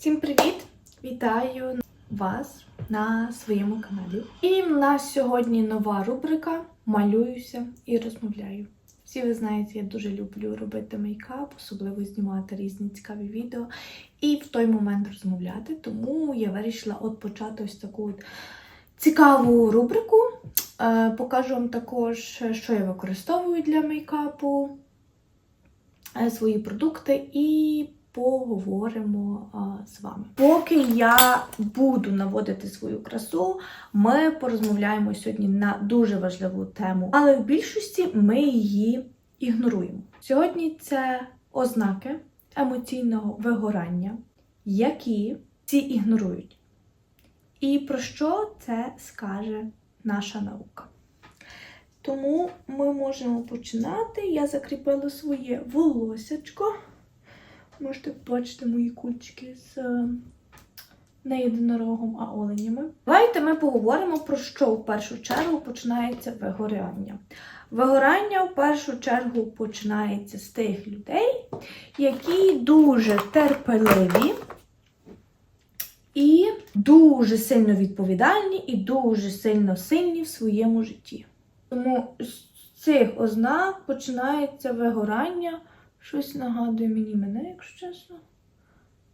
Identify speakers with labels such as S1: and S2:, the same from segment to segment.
S1: Всім привіт! Вітаю вас на своєму каналі. І в нас сьогодні нова рубрика Малююся і розмовляю. Всі ви знаєте, я дуже люблю робити мейкап, особливо знімати різні цікаві відео і в той момент розмовляти. Тому я вирішила от почати ось таку от цікаву рубрику. Е, Покажу вам також, що я використовую для мейкапу, е, свої продукти і поговоримо а, з вами. Поки я буду наводити свою красу, ми порозмовляємо сьогодні на дуже важливу тему, але в більшості ми її ігноруємо. Сьогодні це ознаки емоційного вигорання, які всі ігнорують. І про що це скаже наша наука? Тому ми можемо починати. Я закріпила своє волосячко. Можете побачити мої кульчики з е, не єдинорогом, а оленями. Давайте ми поговоримо про що в першу чергу починається вигоряння. Вигорання в першу чергу починається з тих людей, які дуже терпеливі і дуже сильно відповідальні і дуже сильно сильні в своєму житті. Тому з цих ознак починається вигорання. Щось нагадує мені мене, якщо чесно.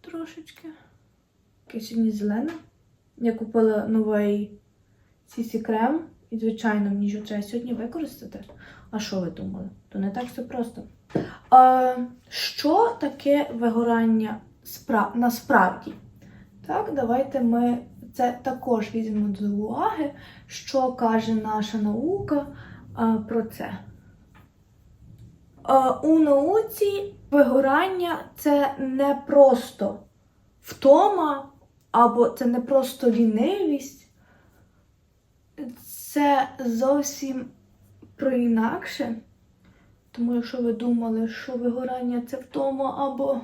S1: Трошечки. Сьогодні зелене. Я купила новий сісі крем. І, звичайно, мені його треба сьогодні використати. А що ви думали? То не так все просто. А, що таке вигорання спра... насправді? Так, давайте ми це також візьмемо до уваги, що каже наша наука а, про це. Е, У науці вигорання це не просто втома, або це не просто лінивість, це зовсім про інакше. Тому, якщо ви думали, що вигорання це втома або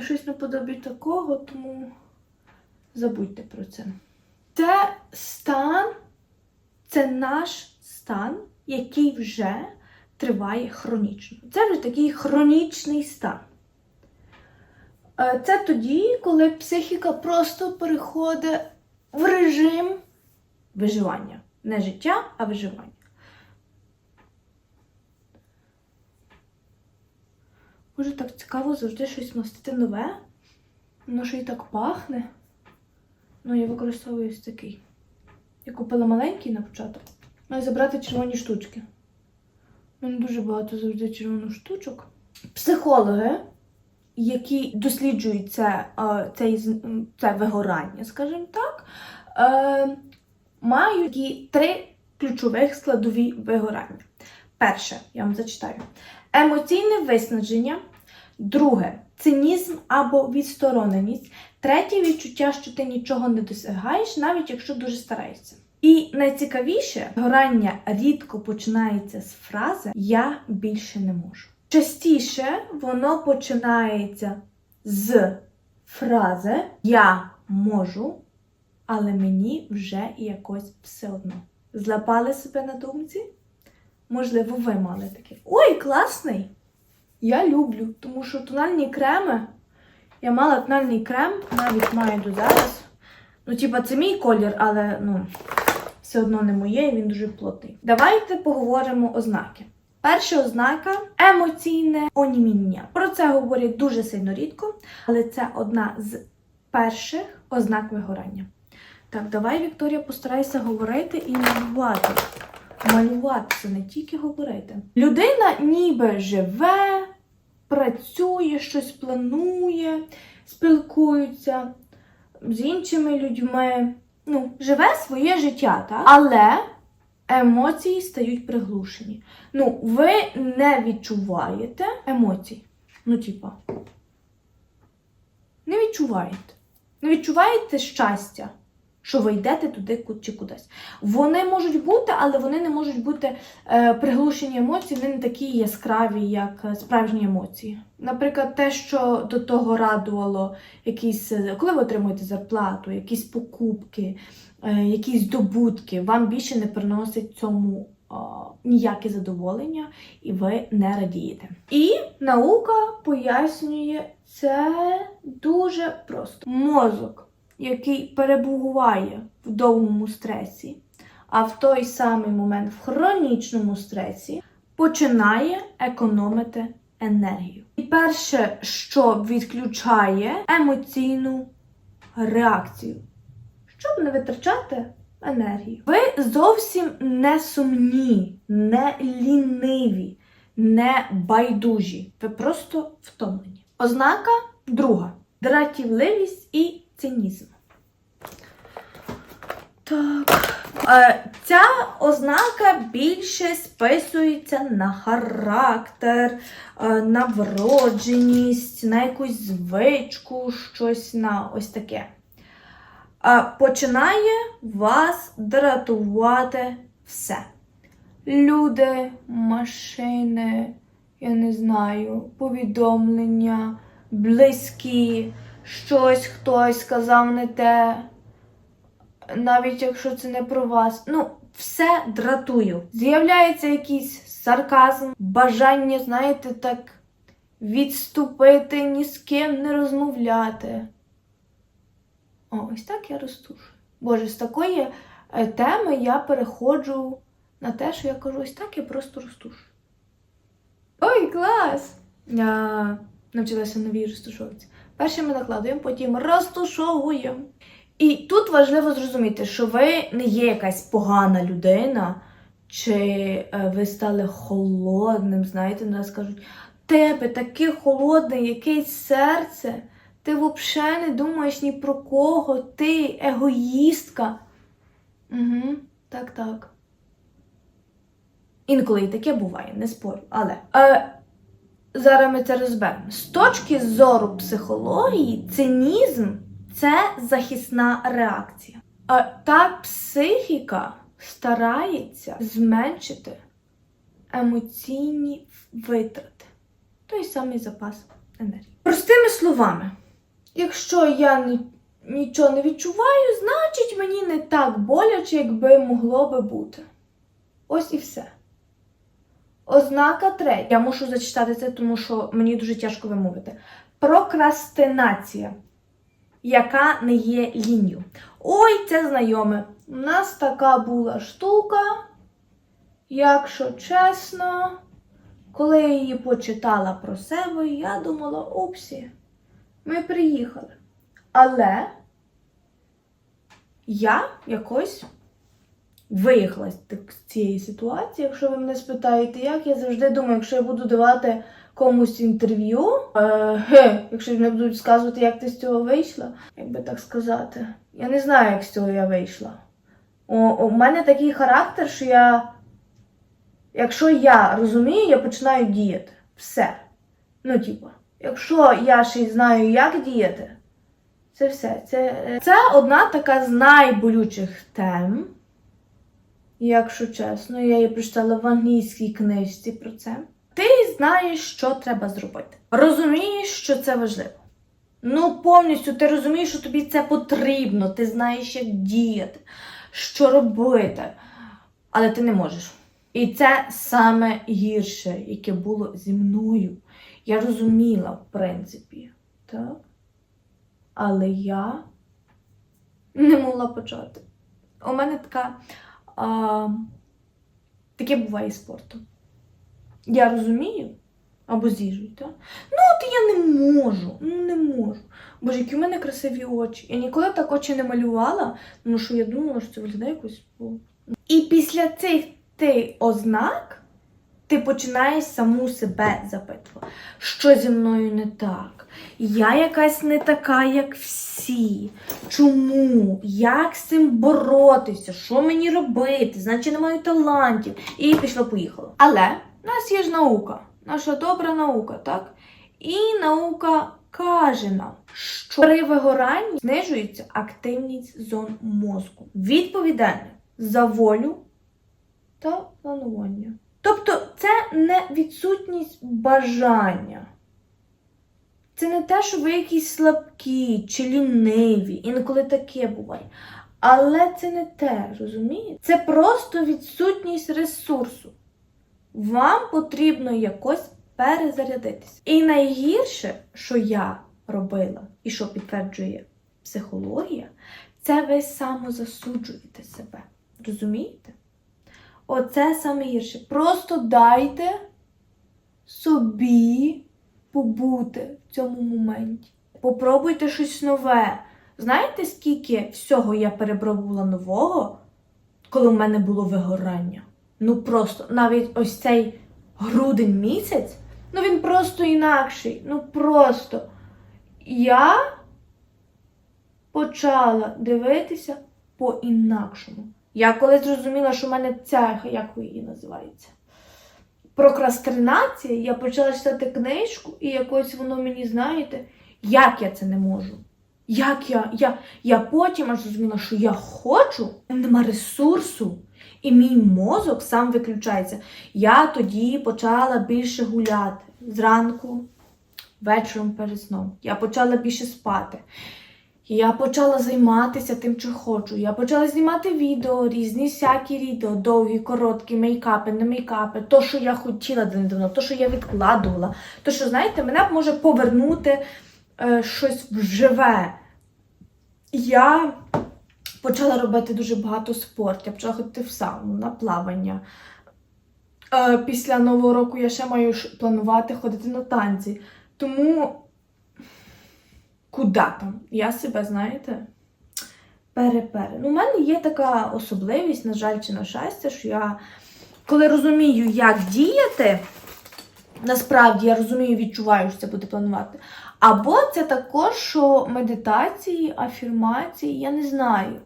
S1: щось наподобі такого, тому забудьте про це. Це стан, це наш стан, який вже триває хронічно. Це вже такий хронічний стан. Е, Це тоді, коли психіка просто переходить в режим виживання. Не життя, а виживання. Може так цікаво завжди щось носити нове. Воно ще й так пахне. Ну, я використовую ось такий. Я купила маленький на початок. Маю забрати червоні штучки. Мене дуже багато завжди червоних штучок. Психологи, які досліджують це, е, м, це вигорання, скажімо так, е, мають такі три ключових складові вигорання. Перше, я вам зачитаю: емоційне виснаження. Друге цинізм або відстороненість. Третє відчуття, що ти нічого не досягаєш, навіть якщо дуже стараєшся. І найцікавіше, горання рідко починається з фрази Я більше не можу. Частіше воно починається з фрази Я можу, але мені вже якось все одно. Злапали себе на думці? Можливо, ви мали таке. Ой, класний! Я люблю, тому що тональні креми. Я мала тональний крем, навіть маю до зараз. Ну, типа, це мій колір, але ну, все одно не моє, і він дуже плотний. Давайте поговоримо ознаки. Перша ознака емоційне оніміння. Про це говорять дуже сильно рідко, але це одна з перших ознак вигорання. Так, давай, Вікторія, постарайся говорити і малювати. Малювати це не тільки говорити. Людина ніби живе, працює, щось планує, спілкується з іншими людьми. Ну, живе своє життя, так? Але емоції стають приглушені. Ну, ви не відчуваєте емоцій. Ну, типа. Не відчуваєте. Не відчуваєте щастя, що ви йдете туди чи кудись. Вони можуть бути, але вони не можуть бути е, приглушені емоції, вони не такі яскраві, як е, справжні емоції. Наприклад, те, що до того радувало, якісь, е, коли ви отримуєте зарплату, якісь покупки, е, якісь здобутки, вам більше не приносить цьому а, ніяке задоволення, і ви не радієте. І наука пояснює це дуже просто. Мозок, який перебуває в довгому стресі, а в той самий момент в хронічному стресі, починає економити енергію. І перше, що відключає емоційну реакцію, щоб не витрачати енергію. Ви зовсім не сумні, не ліниві, не байдужі. Ви просто втомлені. Ознака друга дратівливість і цинізм. Так. Е, Ця ознака більше списується на характер, е, на вродженість, на якусь звичку, щось на ось таке. Е, Починає вас дратувати все. Люди, машини, я не знаю, повідомлення, близькі, щось хтось сказав не те навіть якщо це не про вас. Ну, все дратую. З'являється якийсь сарказм, бажання, знаєте, так відступити, ні з ким не розмовляти. О, ось так я розтушую. Боже, з такої е, теми я переходжу на те, що я кажу, ось так я просто розтушую. Ой, клас! Я навчилася новій розтушовці. Перше ми накладуємо, потім розтушовуємо. І тут важливо зрозуміти, що ви не є якась погана людина, чи е, ви стали холодним, знаєте, нас кажуть, тебе таке холодне, якесь серце, ти взагалі не думаєш ні про кого, ти егоїстка. Угу, так, так. Інколи і таке буває, не спорю. Але е, зараз ми це розберемо. З точки зору психології, цинізм це захисна реакція. А та психіка старається зменшити емоційні витрати, той самий запас енергії. Простими словами, якщо я нічого не відчуваю, значить мені не так боляче, якби могло би бути. Ось і все. Ознака третя. Я мушу зачитати це, тому що мені дуже тяжко вимовити. Прокрастинація яка не є лінію. Ой, це знайоме. У нас така була штука, якщо чесно, коли я її почитала про себе, я думала, опсі, ми приїхали. Але я якось виїхала з цієї ситуації. Якщо ви мене спитаєте, як, я завжди думаю, якщо я буду давати комусь інтерв'ю, е, якщо мене будуть сказувати, як ти з цього вийшла, як би так сказати. Я не знаю, як з цього я вийшла. У, у мене такий характер, що я. Якщо я розумію, я починаю діяти. Все. Ну, типу, якщо я ще й знаю, як діяти, це все. Це, це одна така з найболючих тем. Якщо чесно, я її прочитала в англійській книжці про це. Ти знаєш, що треба зробити. Розумієш, що це важливо. Ну, повністю ти розумієш, що тобі це потрібно, ти знаєш, як діяти, що робити, але ти не можеш. І це саме гірше, яке було зі мною. Я розуміла, в принципі, так? Але я не могла почати. У мене така. А, таке буває з спортом. Я розумію, або з так? Ну, от я не можу, ну не можу. Боже, які в мене красиві очі. Я ніколи так очі не малювала, тому що я думала, що це виглядає якось. І після цих ти ознак ти починаєш саму себе запитувати, що зі мною не так. Я якась не така, як всі. Чому? Як з цим боротися? Що мені робити? Значить, не маю талантів. І пішло-поїхало. Але в нас є ж наука, наша добра наука, так? І наука каже нам, що при вигоранні знижується активність зон мозку, відповідальних за волю та планування. Тобто це не відсутність бажання. Це не те, що ви якісь слабкі чи ліниві, інколи таке буває. Але це не те, розумієте? Це просто відсутність ресурсу. Вам потрібно якось перезарядитися. І найгірше, що я робила, і що підтверджує психологія, це ви самозасуджуєте себе. Розумієте? Оце саме гірше. Просто дайте собі побути в цьому моменті. Попробуйте щось нове. Знаєте, скільки всього я перепробувала нового, коли в мене було вигорання? Ну просто навіть ось цей грудень місяць, ну він просто інакший. Ну просто я почала дивитися по-інакшому. Я коли зрозуміла, що в мене ця, як її називається, прокрастинація, я почала читати книжку, і якось воно мені, знаєте, як я це не можу. Як я, я, я потім аж зрозуміла, що я хочу, нема ресурсу, і мій мозок сам виключається. Я тоді почала більше гуляти зранку, вечором перед сном. Я почала більше спати. Я почала займатися тим, що хочу. Я почала знімати відео, різні всякі відео, довгі, короткі, мейкапи, не мейкапи, то, що я хотіла давно, то, що я відкладувала. То, що, знаєте, мене може повернути е, щось вживе. Я почала робити дуже багато спорту. Я почала ходити в сауну, на плавання. Е, після Нового року я ще маю планувати ходити на танці. Тому куди там? Я себе, знаєте, перепере. Ну, у мене є така особливість, на жаль, чи на щастя, що я, коли розумію, як діяти, насправді я розумію, відчуваю, що це буде планувати. Або це також, що медитації, афірмації, я не знаю.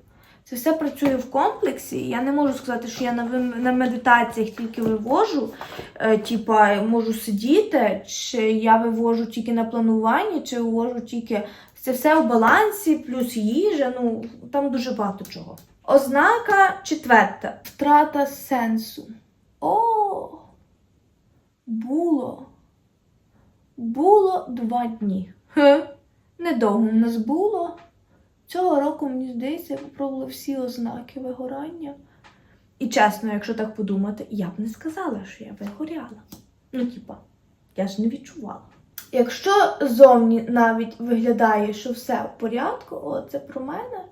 S1: Це все працює в комплексі. Я не можу сказати, що я на, на медитаціях тільки вивожу, е, типа можу сидіти, чи я вивожу тільки на плануванні, чи вивожу тільки це все в балансі, плюс їжа. Ну там дуже багато чого. Ознака четверта втрата сенсу. О, було. Було два дні. Хе, недовго в нас було. Цього року, мені здається, я попробувала всі ознаки вигорання. І чесно, якщо так подумати, я б не сказала, що я вигоряла. Ну, типа, я ж не відчувала. Якщо зовні навіть виглядає, що все в порядку, о, це про мене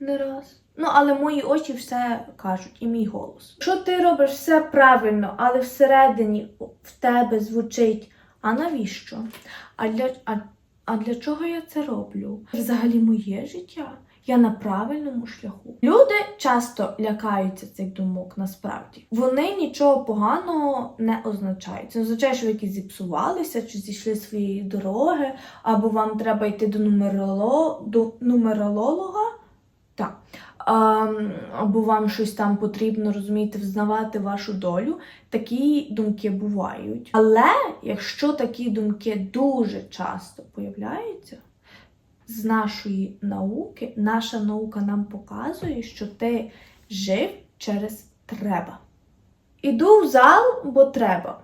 S1: не раз. Ну, але мої очі все кажуть, і мій голос. Якщо ти робиш все правильно, але всередині в тебе звучить, а навіщо? А для, а, а для чого я це роблю? Взагалі моє життя. Я на правильному шляху. Люди часто лякаються цих думок насправді. Вони нічого поганого не означають. Це означає, що ви якісь зіпсувалися чи зійшли з своєї дороги, або вам треба йти до нумероло... до нумеролога. Так. Або вам щось там потрібно розумієте, взнавати вашу долю. Такі думки бувають. Але якщо такі думки дуже часто появляються, з нашої науки, наша наука нам показує, що ти жив через треба. Іду в зал, бо треба.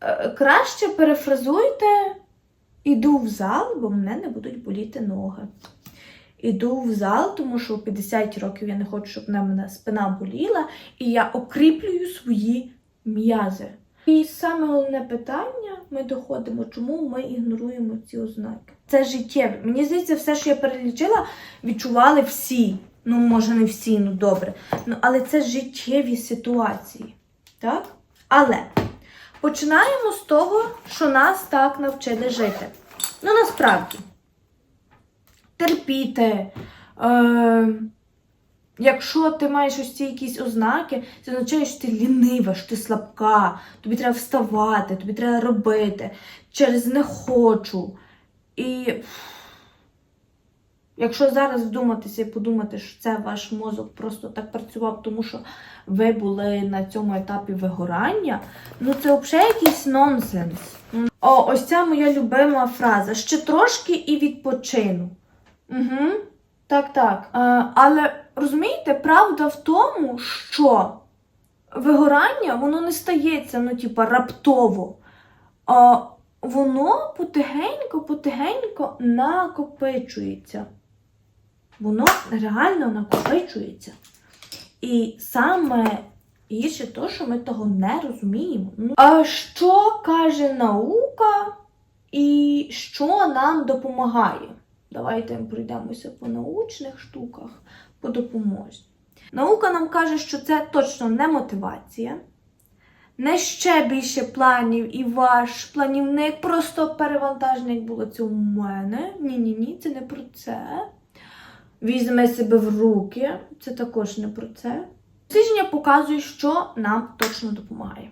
S1: Е, Краще перефразуйте: іду в зал, бо мене не будуть боліти ноги. Іду в зал, тому що у 50 років я не хочу, щоб на мене спина боліла, і я окріплюю свої м'язи. І саме головне питання, ми доходимо, чому ми ігноруємо ці ознаки. Це життєве. Мені здається, все, що я перелічила, відчували всі. Ну, може, не всі, ну добре. Ну, але це життєві ситуації. Так? Але починаємо з того, що нас так навчили жити. Ну, насправді, терпіти. Е- Якщо ти маєш ось ці якісь ознаки, це означає, що ти лінива, що ти слабка, тобі треба вставати, тобі треба робити через не хочу. І якщо зараз вдуматися і подумати, що це ваш мозок просто так працював, тому що ви були на цьому етапі вигорання, ну це взагалі якийсь нонсенс. О, ось ця моя любима фраза. Ще трошки і відпочину. Угу. Так, так. Е, але розумієте, правда в тому, що вигорання воно не стається, ну, типа, раптово. А воно потихеньку накопичується. воно реально накопичується. І саме гірше то, що ми того не розуміємо. Ну, А що каже наука і що нам допомагає? Давайте пройдемося по научних штуках, по допомозі. Наука нам каже, що це точно не мотивація, не ще більше планів і ваш планівник просто перевантаження, як було це у мене. Ні-ні ні, це не про це. Візьме себе в руки, це також не про це. Дослідження показують, що нам точно допомагає.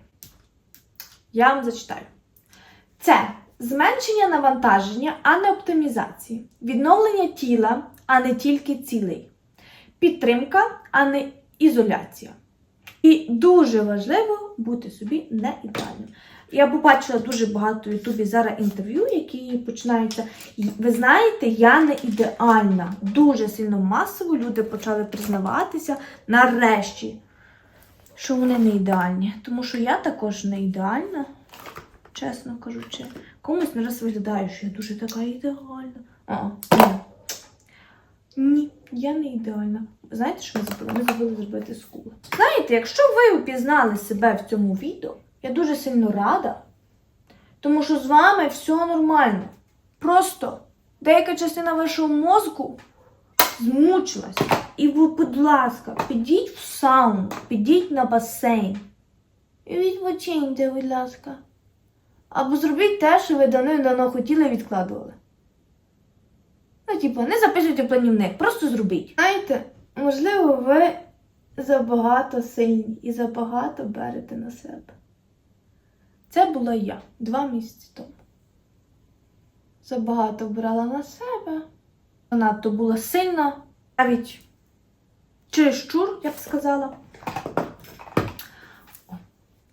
S1: Я вам зачитаю. Це зменшення навантаження, а не оптимізації, відновлення тіла, а не тільки цілей, підтримка, а не ізоляція. І дуже важливо бути собі не ідеальним. Я побачила дуже багато в Ютубі зараз інтерв'ю, які починаються. Ви знаєте, я не ідеальна. Дуже сильно масово люди почали признаватися нарешті, що вони не ідеальні. Тому що я також не ідеальна, чесно кажучи. Комусь не раз що я дуже така ідеальна. А, ні. Ні, я не ідеальна. Знаєте, що ми забули? Ми забули зробити скул. Знаєте, якщо ви упізнали себе в цьому відео, я дуже сильно рада, тому що з вами все нормально. Просто деяка частина вашого мозку змучилась. І ви, будь ласка, підіть в сауну, підіть на басейн. І відпочиньте, будь ласка. Або зробіть те, що ви давно хотіли і відкладували. Ну, типу, не записуйте планівник, просто зробіть. Знаєте, можливо, ви забагато сильні і забагато берете на себе. Це була я два місяці тому. Забагато брала на себе. Занадто була сильна, навіть чересчур, я б сказала.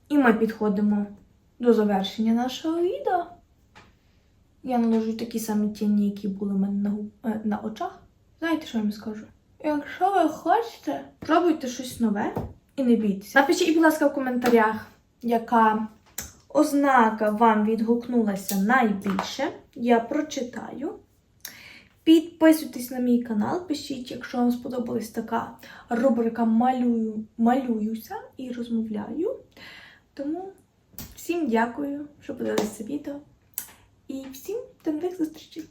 S1: І ми підходимо до завершення нашого відео. Я наложу такі самі тіні, які були в мене на, е, на очах. Знаєте, що я вам скажу? Якщо ви хочете, пробуйте щось нове і не бійтеся. Напишіть, будь ласка, в коментарях, яка ознака вам відгукнулася найбільше. Я прочитаю. Підписуйтесь на мій канал, пишіть, якщо вам сподобалась така рубрика Малюю, малююся і розмовляю. Тому всім дякую, що подивилися це відео. І всім до нових зустрічей!